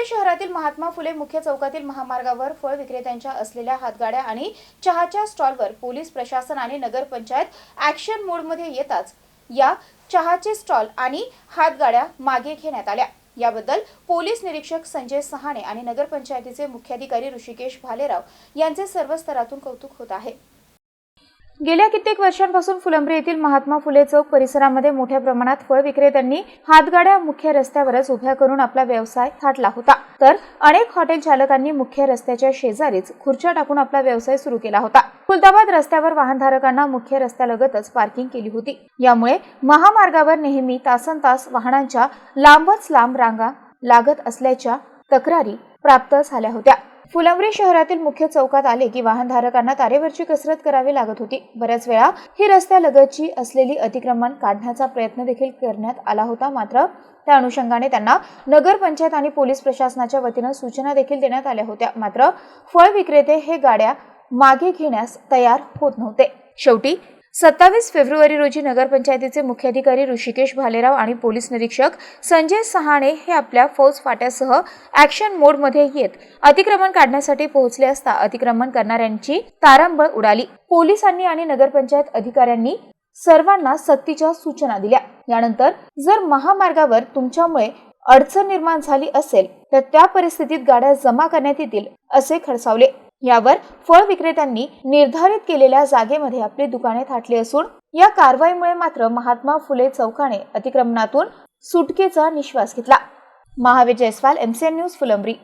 फुलंब्री शहरातील महात्मा फुले मुख्य चौकातील महामार्गावर फळ विक्रेत्यांच्या असलेल्या हातगाड्या आणि चहाच्या स्टॉलवर पोलीस प्रशासन आणि नगरपंचायत ॲक्शन मोडमध्ये येताच या चहाचे स्टॉल आणि हातगाड्या मागे घेण्यात आल्या. याबद्दल पोलीस निरीक्षक संजय सहाणे आणि नगरपंचायतीचे मुख्याधिकारी ऋषिकेश भालेराव यांचे सर्व स्तरातून कौतुक होत आहे. गेल्या कित्येक वर्षांपासून फुलंब्री येथील महात्मा फुले चौक परिसरामध्ये मोठ्या प्रमाणात फळ विक्रेत्यांनी हातगाड्या मुख्य रस्त्यावरच उभ्या करून आपला व्यवसाय थाटला होता. तर अनेक हॉटेल चालकांनी मुख्य रस्त्याच्या शेजारीच खुर्च्या टाकून आपला व्यवसाय सुरू केला होता. खुलताबाद रस्त्यावर वाहनधारकांना मुख्य रस्त्यालगतच पार्किंग केली होती. यामुळे महामार्गावर नेहमी तासन तास वाहनांच्या लांबच लांब रांगा लागत असल्याच्या तक्रारी प्राप्त झाल्या होत्या. फुलंब्री शहरातील मुख्य चौकात आले की वाहनधारकांना तारेवरची कसरत करावी लागत होती. बऱ्याच वेळा ही रस्त्यालगतची असलेली अतिक्रमण काढण्याचा प्रयत्न देखील करण्यात आला होता. मात्र त्या अनुषंगाने त्यांना नगरपंचायत आणि पोलीस प्रशासनाच्या वतीनं सूचना देखील देण्यात आल्या होत्या. मात्र फळ विक्रेते हे गाड्या मागे घेण्यास तयार होत नव्हते. शेवटी सत्तावीस फेब्रुवारी रोजी नगरपंचायतीचे मुख्याधिकारी ऋषिकेश भालेराव आणि पोलीस निरीक्षक संजय सहाणे हे आपल्या फौज फाट्यासह ॲक्शन मोडमध्ये येत अतिक्रमण काढण्यासाठी पोहोचले असता अतिक्रमण करणाऱ्यांची तारांबळ उडाली. पोलिसांनी आणि नगरपंचायत अधिकाऱ्यांनी सर्वांना सक्तीच्या सूचना दिल्या. यानंतर जर महामार्गावर तुमच्यामुळे अडचण निर्माण झाली असेल तर त्या परिस्थितीत गाड्या जमा करण्यात येतील असे खडसावले. यावर फळ विक्रेत्यांनी निर्धारित केलेल्या जागेमध्ये आपली दुकाने थाटली असून या कारवाईमुळे मात्र महात्मा फुले चौकाने अतिक्रमणातून सुटकेचा निश्वास घेतला. Mahavir Jaiswal MCN news Phulambri.